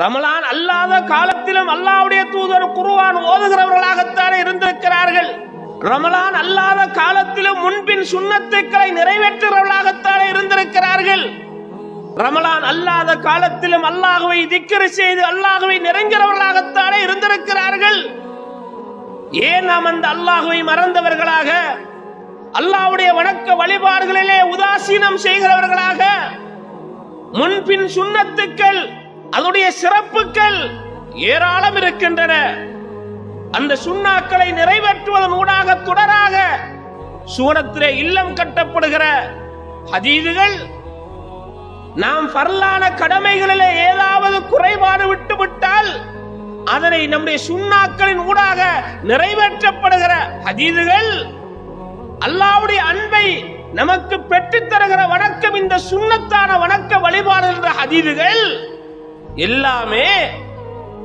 ரமலான் அல்லாத காலத்திலும் அல்லாவுடைய தூதர் குருவான் ஓதுகிறவர்களாகத்தானே இருந்திருக்கிறார்கள். ரமலான் அல்லாத காலத்திலும் முன்பின் சுண்ணத்துக்களை நிறைவேற்றுகிறவர்களாகத்தானே இருந்திருக்கிறார்கள். ரமலான் அல்லாத காலத்திலும் அல்லாஹுவை திக்கரி செய்து அல்லாஹுவை நிறைங்கிறவர்களாகத்தானே இருந்திருக்கிறார்கள். ஏன் நாம் அந்த அல்லாஹுவை மறந்தவர்களாக? அல்லாஹ்வுடைய வணக்க வழிபாடுகளிலே உதாசீனம் செய்கிறவர்களாக? முன்பின் சுண்ணத்துக்கள் அதனுடைய சிறப்புகள் ஏராளம் இருக்கின்றன. அந்த சுண்ணாக்களை நிறைவேற்றுவதன் ஊடாக தொடராக சூரத்திலே இல்லம் கட்டப்படுகிற ஹதீதுகள் நாம் பரலான கடமைகளிலே ஏதாவது குறைபாடு விட்டுவிட்டால் அதனை நம்முடைய சுண்ணாக்களின் ஊடாக நிறைவேற்றப்படுகிற ஹதீதுகள் அல்லாவுடைய அன்பை நமக்கு பெற்றுத் தருகிற வணக்கம் இந்த சுண்ணத்தான வணக்க வழிபாடு என்ற ஹதீதுகள் எல்லாமே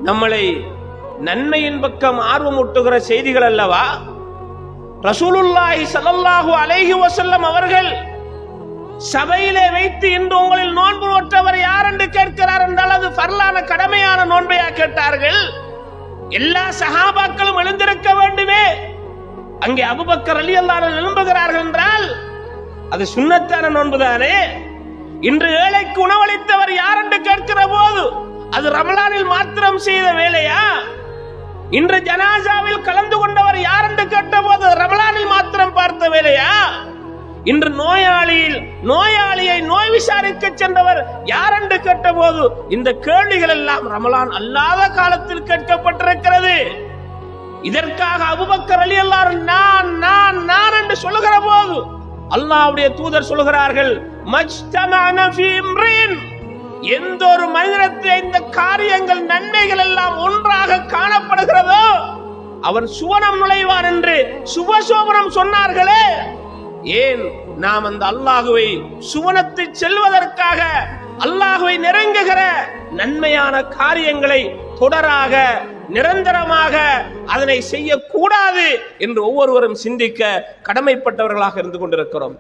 நம்மளை நன்மையின் பக்கம் ஆர்வமூட்டுகிற செய்திகள் அல்லவா? ரசூலுல்லாஹி ஸல்லல்லாஹு அலைஹி வசல்லம் அவர்கள் சபையிலே வைத்து இன்று உங்களில் நோன்பு நோற்றவர் யார் என்று கேட்கிறார் என்றால் அது பரலான கடமையான நோன்பையா கேட்டார்கள். எல்லா சஹாபாக்களும் எழுந்திருக்க வேண்டுமே. அங்கே அபுபக்கர் அலி அல்லாஹ் எழும்புகிறார்கள் என்றால் அது சுண்ணத்தான நோன்புதானே? இன்று ஏழைக்கு உணவளித்தவர் யார் என்று கேட்கிற போது அது ரமலானில் மாத்திரம் செய்த வேலையா? இன்று ஜனாசாவில் கலந்து கொண்டவர் யார் என்று கேட்டபோது ரமலானில் மாத்திரம் பார்த்த வேலையா? இன்று நோயாளியில் நோயாளியை நோய் விசாரிக்க சென்றவர் யார் என்று கேட்டபோது இந்த கேள்விகள் எல்லாம் ரமலான் அல்லாத காலத்தில் கேட்கப்பட்டிருக்கிறது. இதற்காக அபுபக்கர் அலி எல்லாரும் நான் நான் நான் என்று சொல்லுகிற போது அல்லாவுடைய தூதர் சொல்கிறார்கள் எந்த ஒரு மனிதனத்தில் இந்த காரியங்கள் நன்மைகள் எல்லாம் ஒன்றாக காணப்படுகிறதோ அவன் சுவனம் நுழைவான் என்று சுபசோபனம் சொன்னார்களே. ஏன் நாம் அந்த அல்லாஹுவை சுவனத்தை செல்வதற்காக அல்லாஹுவை நெருங்குகிற நன்மையான காரியங்களை தொடராக நிரந்தரமாக அதனை செய்யக்கூடாது என்று ஒவ்வொருவரும் சிந்திக்க கடமைப்பட்டவர்களாக இருந்து கொண்டிருக்கிறோம்.